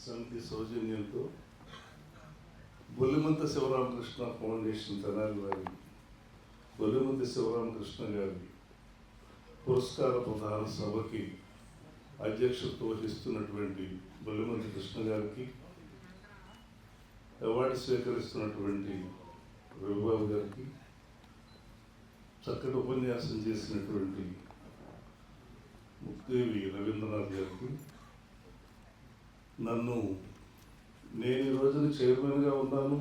సమితి సౌజన్యంతో బొల్లిమంత శివరామకృష్ణ ఫౌండేషన్ తెనాలి వారి బొల్లిమంత శివరామకృష్ణ గారి పురస్కార ప్రధాన సభకి అధ్యక్షత వహిస్తున్నటువంటి బొల్లిమంత కృష్ణ గారికి అవార్డు స్వీకరిస్తున్నటువంటి రవిబాబు గారికి చక్కటి ఉపన్యాసం చేసినటువంటి ముక్దేవి రవీంద్రనాథ్ గారికి నన్ను నేను ఈ రోజున చైర్మన్గా ఉన్నాను.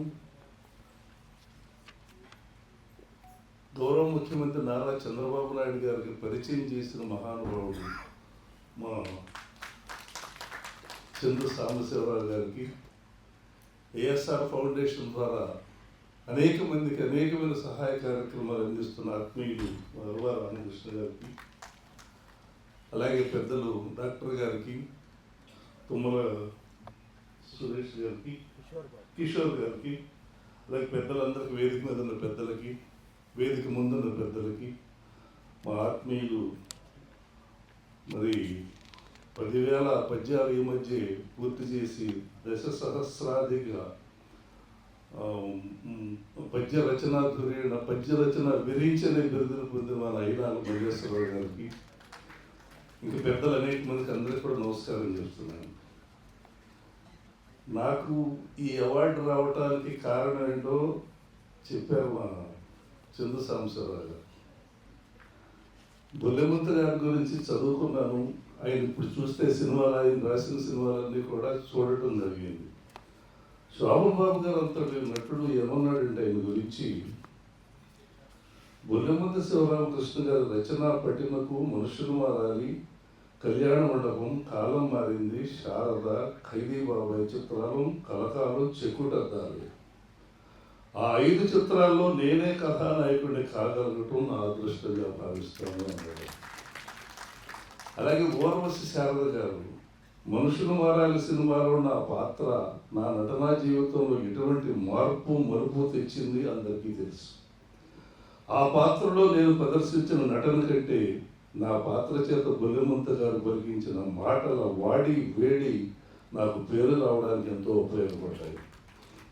గౌరవ ముఖ్యమంత్రి నారా చంద్రబాబు నాయుడు గారికి పరిచయం చేసిన మహానుభావుడు మా చంద్ర సాంబశివరావు గారికి ఏఎస్ఆర్ ఫౌండేషన్ ద్వారా అనేక మందికి అనేకమైన సహాయ కార్యక్రమాలు అందిస్తున్న ఆత్మీయులు వరవ రామకృష్ణ గారికి అలాగే పెద్దలు డాక్టర్ గారికి తుమ్మల సురేష్ గారికి కిషోర్ గారికి అలాగే పెద్దలందరికీ వేదిక మీద ఉన్న పెద్దలకి వేదిక ముందున్న పెద్దలకి మా ఆత్మీయులు మరి పదివేల పద్యాలు ఈ మధ్య పూర్తి చేసి దశ సహస్రాధిక పద్య రచన ధురేణ పద్య రచన విరించని బిరుదును పొందిన మన అయినాల మల్లేశ్వరరావు గారికి ఇంకా పెద్దలు అనేక మందికి అందరికీ కూడా నమస్కారం చేస్తున్నాను నాకు ఈ అవార్డు రావటానికి కారణం ఏంటో చెప్పారు మా చందు సాంబశివరావు గారు. గారి గురించి చదువుకున్నాను. ఆయన ఇప్పుడు చూస్తే సినిమాలు ఆయన రాసిన సినిమాలన్నీ కూడా చూడటం జరిగింది. శోభన్ బాబు గారు అంతటి నటుడు ఏమన్నాడంటే ఆయన గురించి బొల్లెముద్ద శివరామకృష్ణ గారి రచనా పటిమకు మనుషులు మారాలి. కళ్యాణ మండపం కాలం మారింది. శారద ఖైదీ బాబాయ్ చిత్రాలు కలకాలు చెక్కుటద్దాలి ఆ ఐదు చిత్రాల్లో నేనే కథానాయకుడిని కాగలగటం నా అదృష్టంగా భావిస్తాను అన్నాడు. అలాగే ఊర్వశి శారద గారు మనుషులు మారాలి సినిమాలో నా పాత్ర నా నటనా జీవితంలో ఎటువంటి మార్పు మరుపు తెచ్చింది అందరికీ తెలుసు. ఆ పాత్రలో నేను ప్రదర్శించిన నటన కంటే నా పాత్ర చేత బొల్లెమంత గారు పలికించిన మాటల వాడి వేడి నాకు పేరు రావడానికి ఎంతో ఉపయోగపడ్డాయి.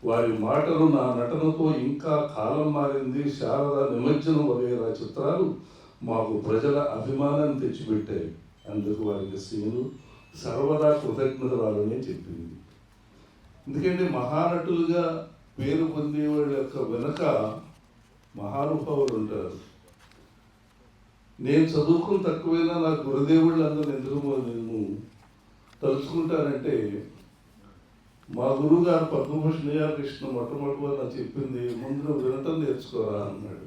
వారి మాటలు నా నటనతో ఇంకా కాలం మారింది. శారద నిమజ్జనం వగైరా చిత్రాలు మాకు ప్రజల అభిమానాన్ని తెచ్చిపెట్టాయి. అందుకు వారికి సీను సర్వదా కృతజ్ఞతరాలని చెప్పింది. ఎందుకంటే మహానటులుగా పేరు పొందేవాళ్ళ యొక్క వెనుక మహానుభావులు ఉంటారు. నేను చదువుకుని తక్కువైనా నా గురుదేవుళ్ళు అందరూ ఎందుకు నేను తలుచుకుంటానంటే మా గురువు గారు కృష్ణ మొట్టమొదటి నాకు చెప్పింది ముందు వినటం నేర్చుకోరా అన్నాడు.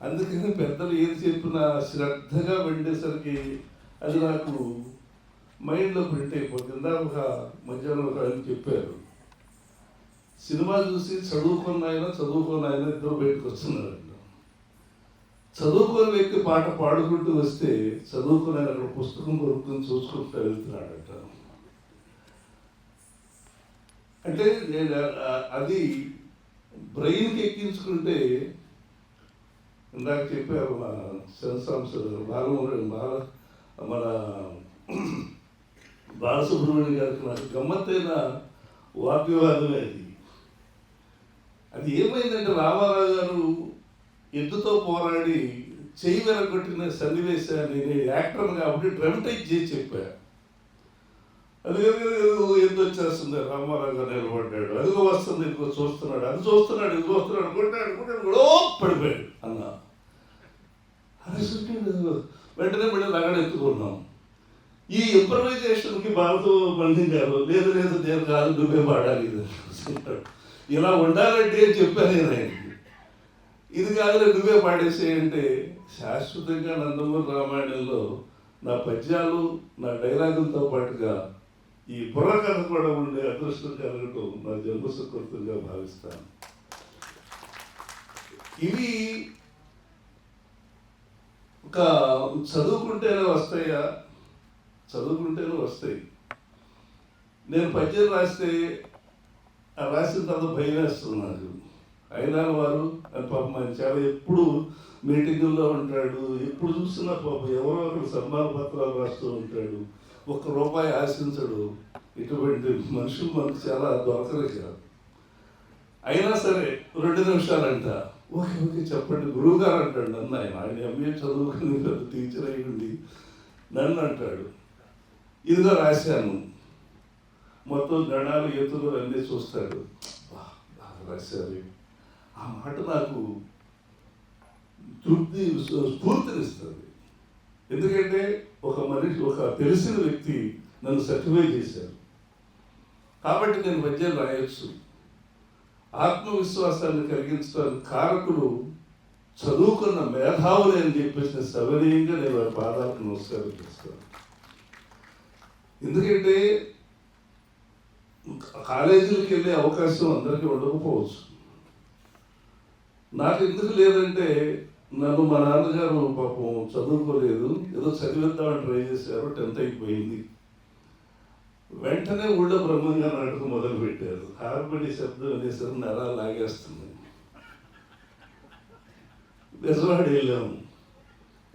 అందుకని పెద్దలు ఏది చెప్పినా శ్రద్ధగా వండేసరికి అది నాకు మైండ్లో ప్రింట్ అయిపోతుంది. ఇందాక ఒక మధ్యాహ్నం ఒక ఆయన చెప్పారు సినిమా చూసి చదువుకున్న ఆయన ఇద్దరు బయటకు వస్తున్నారు. చదువుకోని వ్యక్తి పాట పాడుకుంటూ వస్తే చదువుకునే అక్కడ పుస్తకం కొనుక్కొని చూసుకుంటూ వెళ్తున్నాడట. అంటే నేను అది బ్రెయిన్కి ఎక్కించుకుంటే ఇందాక చెప్పారు మా సెన్సాంశ బాలమురళి బాల మన బాలసుబ్రహ్మణ్యం గారికి నాకు గమ్మత్తైన వాగ్వివాదమే అది. అది ఏమైందంటే రామారావు గారు ఎద్దుతో పోరాడి చెయ్యి వెరగొట్టిన సన్నివేశాన్ని నేను యాక్టర్ కాబట్టి డ్రమటైజ్ చేసి చెప్పాను. అది ఎద్దు వచ్చేస్తుంది? రామారావు గారు నిలబడ్డాడు. అదిగో వస్తుంది ఇదిగో చూస్తున్నాడు. అది చూస్తున్నాడు ఇది చూస్తున్నాడు అనుకుంటాడు అనుకుంటాడు కూడా పడిపోయాడు అన్న. అరిసుంటే వెంటనే మళ్ళీ నగడ ఎత్తుకున్నాం. ఈ ఇంప్రవైజేషన్కి బాగా బంధించారు. లేదు లేదు నేను కాదు నువ్వే పాడాలి ఇలా ఉండాలంటే చెప్పాను నేను ఆయనకి ఇది కాదులే నువ్వే పాడేసేయంటే. శాశ్వతంగా నందమూరి రామాయణంలో నా పద్యాలు నా డైలాగులతో పాటుగా ఈ బుర్రకథ కూడా ఉండే అదృష్టం కలగటం నా జన్మ సుకృతంగా భావిస్తాను. ఇవి ఒక చదువుకుంటేనే వస్తాయా? చదువుకుంటేనే వస్తాయి. నేను పద్యం రాస్తే ఆ రాసిన తర్వాత భయం వేస్తున్నాను అయినా వారు అది పాపం ఆయన చాలా ఎప్పుడు మీటింగుల్లో ఉంటాడు ఎప్పుడు చూసినా పాపం ఎవరో ఒకరు సమ్మాన పత్రాలు రాస్తూ ఉంటాడు ఒక్క రూపాయి ఆశించడు. ఇటువంటి మనుషులు మనకు చాలా దొరకరు కాదు. అయినా సరే రెండు నిమిషాలంట. ఓకే ఓకే చెప్పండి. గురువు గారు అంటాడు నన్ను ఆయన ఆయన ఎంఏ చదువుకుని టీచర్ అయి ఉండి నన్ను అంటాడు. ఇదిగో రాశాను. మొత్తం గణాలు ఎత్తులు అన్నీ చూస్తాడు. రాశారు. ఆ మాట నాకు తృప్తి స్ఫూర్తినిస్తుంది. ఎందుకంటే ఒక మనిషి ఒక తెలిసిన వ్యక్తి నన్ను సర్టిఫై చేశారు. కాబట్టి నేను పద్యం రాయొచ్చు. ఆత్మవిశ్వాసాన్ని కలిగించడానికి కారకులు చదువుకున్న మేధావులు అని చెప్పేసిన సవనీయంగా నేను వారి పాదాలకు నమస్కారం చేస్తాను. ఎందుకంటే కాలేజీలకు వెళ్ళే అవకాశం అందరికీ ఉండకపోవచ్చు. నాకు ఎందుకు లేదంటే నన్ను మా నాన్నగారు పాపం చదువుకోలేదు. ఏదో చదివిద్దామని ట్రై చేశారు. టెన్త్ అయిపోయింది. వెంటనే ఊళ్ళో బ్రహ్మంగా నాటకం మొదలు పెట్టారు. శబ్దం అనేసరికి నరాలు లాగేస్తుంది. బెజవాడ వెళ్ళాము.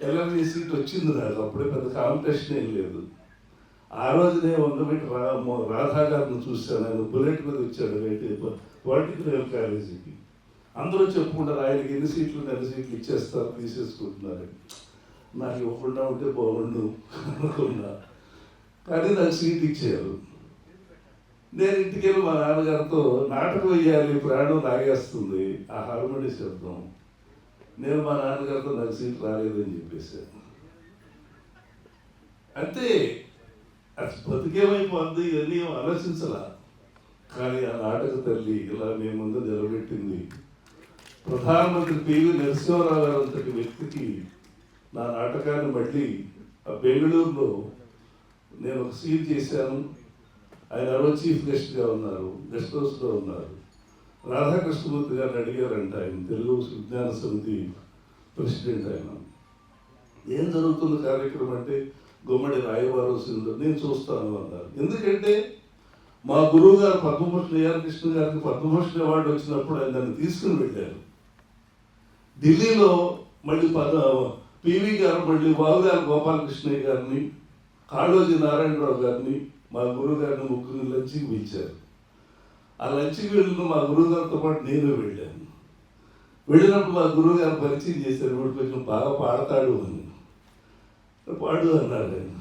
ఎల్ఎంఈ సీట్ వచ్చింది నాకు. అప్పుడే పెద్ద కాంపిటీషన్ ఏం లేదు. ఆ రోజునే వందబెట్టి రా మొ- రాధా గారిని చూశాను. ఆయన బుల్లెట్ మీద వచ్చాడు. బయట పొలిటికల్ కాలేజీకి. అందరూ చెప్పుకుంటారు ఆయనకి ఎన్ని సీట్లు ఎన్ని సీట్లు ఇచ్చేస్తారు తీసేసుకుంటున్నారు నాకు ఇవ్వకుండా ఉంటే బాగుండు అనుకున్నా. కానీ నాకు సీట్ ఇచ్చారు. నేను ఇంటికి వెళ్ళి మా నాన్నగారితో నాటకం వేయాలి ప్రాణం లాగేస్తుంది ఆ హార్మోని శబ్దం. నేను మా నాన్నగారితో నాకు సీట్ రాలేదని చెప్పేశాను అంతే అది బతికేమైపోద్ది ఇవన్నీ ఆలోచించలా. కానీ ఆ నాటక తల్లి ఇలా మీ ముందు నిలబెట్టింది. ప్రధానమంత్రి పివి నరసింహరావు గారు అంతటి వ్యక్తికి నా నాటకాన్ని మళ్ళీ ఆ బెంగళూరులో నేను ఒక సీన్ చేశాను. ఆయన ఎవరో చీఫ్ గెస్ట్గా ఉన్నారు గెస్ట్ హౌస్లో ఉన్నారు. రాధాకృష్ణమూర్తి గారిని అడిగారంట ఆయన తెలుగు విజ్ఞాన సమితి ప్రెసిడెంట్ ఆయన. ఏం జరుగుతున్న కార్యక్రమం అంటే గుమ్మడి రాయవారు సింధు నేను చూస్తాను అన్నారు. ఎందుకంటే మా గురువు గారు పద్మభూషణ్ ఏఆర్ కృష్ణ గారికి పద్మభూషణ్ అవార్డు వచ్చినప్పుడు ఆయన దాన్ని తీసుకుని వెళ్ళారు. ఢిల్లీలో మళ్ళీ పద పివి గారు మళ్ళీ బాబుగారు గోపాలకృష్ణయ్య గారిని కాళోజీ నారాయణరావు గారిని మా గురువు గారిని ముగ్గురిని లంచ్కి పిలిచారు. ఆ లంచ్కి వెళ్ళిన మా గురువు గారితో పాటు నేను వెళ్ళాను. వెళ్ళినప్పుడు మా గురువు గారు పరిచయం చేశారు వీడు కొంచెం బాగా పాడతాడు అని. పాడు అన్నారు ఆయన.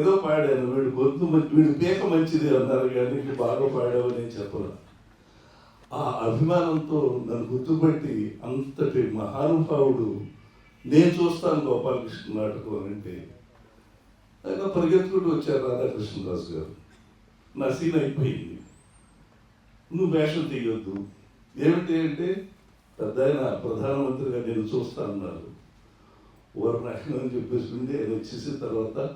ఏదో పాడాను వీడు గొంతు మంచి వీడి పీక మంచిది అన్నారు కానీ బాగా పాడావు అని చెప్పను. ఆ అభిమానంతో నన్ను గుర్తుపెట్టి అంతటి మహానుభావుడు నేను చూస్తాను గోపాలకృష్ణ నాటకం అని అంటే. ఆయన పరిగెత్తుకుంటూ వచ్చారు రాధాకృష్ణదాస్ గారు. నా సీన్ అయిపోయింది. నువ్వు వేషం తీయొద్దు. ఏమిటి అంటే పెద్ద ఆయన ప్రధానమంత్రిగా నేను చూస్తా అన్నారు ఓరు నష్టం అని చెప్పేసింది. ఆయన వచ్చేసిన తర్వాత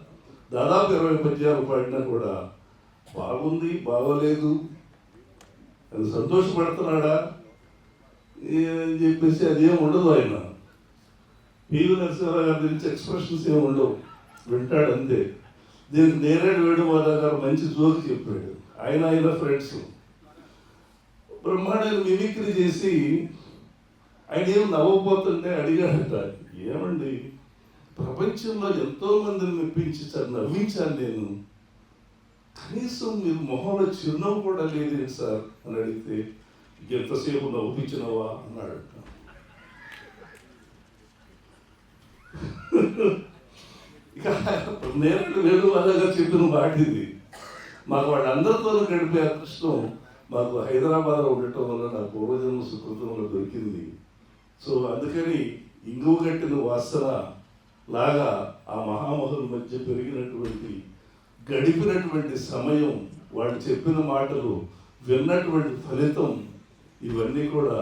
దాదాపు ఇరవై పద్యాలు పాడినా కూడా బాగుంది బాగోలేదు. అది సంతోషపడుతున్నాడా? ఏ- అని చెప్పేసి అదేం ఉండదు ఆయన. పివి నరసింహరావు గారి గురించి ఎక్స్ప్రెషన్స్ ఏమి ఉండవు. వింటాడు అంతే. దీనికి నేరేడు వేణుమాధవ్ గారు మంచి జోక్ చెప్పాడు. ఆయన ఆయన ఫ్రెండ్స్ బ్రహ్మాండాన్ని మిమిక్రీ చేసి ఆయన ఏం నవ్వబోతుంటే అడిగాడట. ఏమండి? ప్రపంచంలో ఎంతో మందిని మెప్పించి నవ్వించాను నేను. కనీసం మీరు మొహంలో చిరునవ్వు కూడా లేదు సార్? అని అడిగితే ఎంతసేపు నవ్వుపించినవా అన్నాడు. ఇక నేను వేణు అలాగా చెప్పిన వాటిది మాకు వాళ్ళందరితో గడిపే అదృష్టం మాకు హైదరాబాద్లో ఉండటం వల్ల నా పూర్వజన్మ సుకృతంలో దొరికింది. సో అందుకని ఇంగువ గట్టిన వాసన లాగా ఆ మహామహుల మధ్య పెరిగినటువంటి గడిపినటువంటి సమయం వాళ్ళు చెప్పిన మాటలు విన్నటువంటి ఫలితం ఇవన్నీ కూడా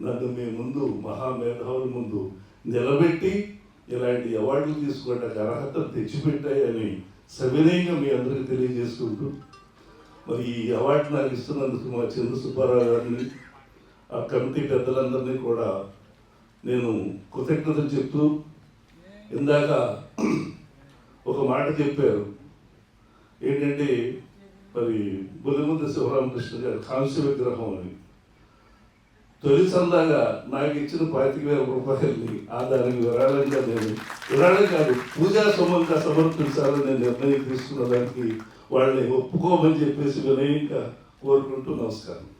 నన్ను మీ ముందు మహామేధావుల ముందు నిలబెట్టి ఇలాంటి అవార్డులు తీసుకోవడానికి అర్హత తెచ్చిపెట్టాయని సవినయంగా మీ అందరికీ తెలియజేసుకుంటూ మరి ఈ అవార్డు నాకు ఇస్తున్నందుకు మా చంద్ర సుబ్బారావు గారిని ఆ కమిటీ పెద్దలందరినీ కూడా నేను కృతజ్ఞతలు చెప్తూ ఇందాక ఒక మాట చెప్పారు. ఏంటంటే మరి బులిముద్ద శివరామకృష్ణ గారు కాంస్య విగ్రహం అని. తొలి సందాగా నాకు ఇచ్చిన పాతిక వేల రూపాయలని ఆ విరాళంగా నేను. విరాళం కాదు పూజా సొమ్మంగా సమర్పించాలని నేను నిర్ణయం తీసుకున్న దానికి వాళ్ళని ఒప్పుకోమని చెప్పేసి వినయంగా కోరుకుంటూ నమస్కారం.